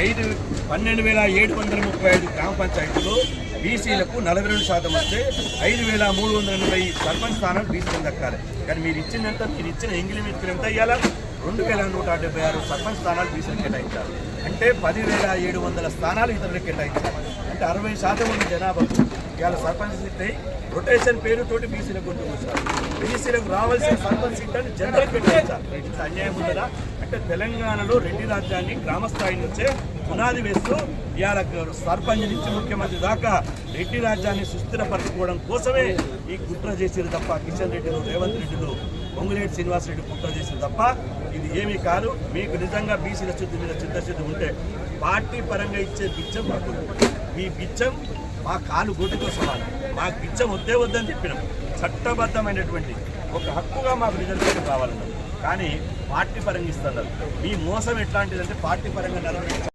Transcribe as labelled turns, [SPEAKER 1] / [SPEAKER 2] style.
[SPEAKER 1] ఐదు పన్నెండు వేల ఏడు వందల ముప్పై ఐదు గ్రామ పంచాయతీలు బీసీలకు నలభై రెండు శాతం వస్తే ఐదు వేల మూడు వందల ఎనభై సర్పంచ్ స్థానాలు బీసీలకు దక్కాలి. కానీ మీరు ఇచ్చిందంతా మీరు ఇచ్చిన ఎంగిలి మీరు ఎంత ఇవ్వాలి రెండు వేల నూట డెబ్బై ఆరు సర్పంచ్ స్థానాలు బీసీలకు కేటాయించారు అంటే పదివేల ఏడు వందల స్థానాలు ఇతరులకు కేటాయించాలి. అంటే అరవై శాతం ఉన్న జనాభాకు ఇవాళ సర్పంచ్ సీట్ అయి రొటేషన్ పేరుతోటి బీసీలకు కొట్టుకొచ్చారు బీసీలకు రావాల్సిన సర్పంచ్ సీట్ అని జనరల్ కేటాయించారు అన్యాయం ఉన్నదా అంటే తెలంగాణలో రెడ్డి రాజ్యాన్ని గ్రామస్థాయి నుంచే పునాది వేస్తూ ఇవాళ సర్పంచ్ నుంచి ముఖ్యమంత్రి దాకా రెడ్డి రాజ్యాన్ని సుస్థిరపరచుకోవడం కోసమే ఈ కుట్ర చేసేది తప్ప కిషన్ రెడ్డిలు రేవంత్ రెడ్డిలు పొంగులేటి శ్రీనివాసరెడ్డి కుట్ర చేసేది తప్ప ఇది ఏమీ కాదు. మీకు నిజంగా బీసీల శుద్ధి మీద చిత్తశుద్ధి ఉంటే పార్టీ పరంగా ఇచ్చే బిచ్చం మాకు. మీ బిచ్చం మా కాలు గొడ్డుతో సమానం. మా బిచ్చం వద్దే వద్దని చెప్పినాం. చట్టబద్ధమైనటువంటి ఒక హక్కుగా మాకు రిజర్వేషన్ కావాలన్నారు కానీ పార్టీ పరంగా ఇస్తున్నారు మీ మోసం ఎట్లాంటిదంటే పార్టీ పరంగా నెరవేర్చారు